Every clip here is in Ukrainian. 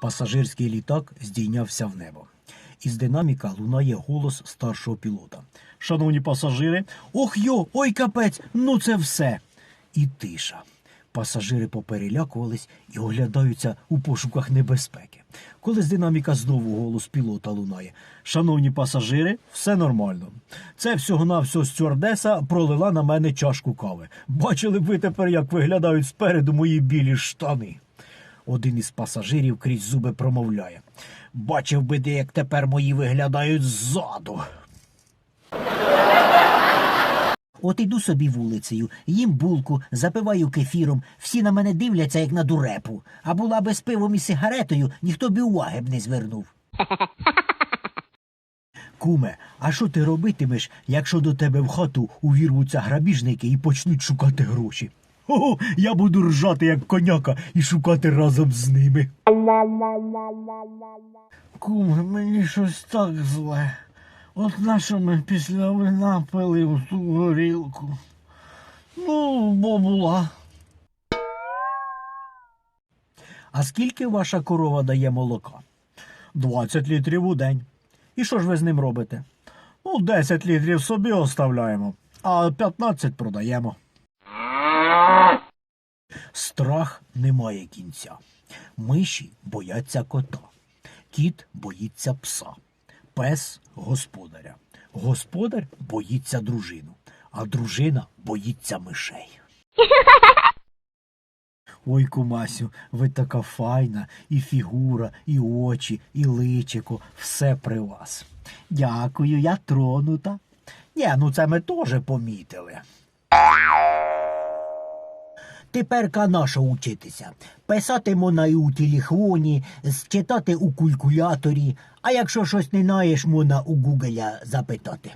Пасажирський літак здійнявся в небо. Із динаміка лунає голос старшого пілота. Шановні пасажири, ох йо, ой капець, ну це все. І тиша. Пасажири поперелякувались і оглядаються у пошуках небезпеки. Коли з динаміка знову голос пілота лунає. Шановні пасажири, все нормально. Це всього-навсього стюардеса пролила на мене чашку кави. Бачили б ви тепер, як виглядають спереду мої білі штани. Один із пасажирів крізь зуби промовляє. Бачив би ти, як тепер мої виглядають ззаду. От іду собі вулицею, їм булку, запиваю кефіром, всі на мене дивляться, як на дурепу. А була би з пивом і сигаретою, ніхто б і уваги б не звернув. Куме, а що ти робитимеш, якщо до тебе в хату увірвуться грабіжники і почнуть шукати гроші? О, я буду ржати, як коняка, і шукати разом з ними. Куме, мені щось так зле. От на що ми після вина пили у ту горілку? Ну, бо була. А скільки ваша корова дає молока? 20 літрів у день. І що ж ви з ним робите? Ну, 10 літрів собі оставляємо, а 15 продаємо. Страх не має кінця. Миші бояться кота, кіт боїться пса, пес господаря. Господар боїться дружину, а дружина боїться мишей. Ой, кумасю, ви така файна, і фігура, і очі, і личико, все при вас. Дякую, я тронута. Ні, ну це ми теж помітили. Тепер на що учитися? Писати можна і у телефоні, читати у калькуляторі, а якщо щось не знаєш, можна у Гугеля запитати.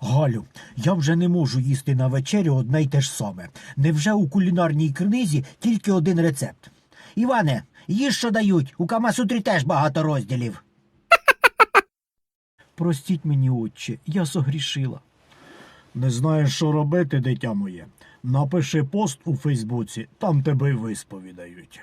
Галю, я вже не можу їсти на вечерю одне й те ж саме. Невже у кулінарній книзі тільки один рецепт? Іване, їж що дають, у Камасутрі теж багато розділів. Простіть мені, отче, я согрішила. Не знаєш, що робити, дитя моє. Напиши пост у Фейсбуці, там тебе й висповідають.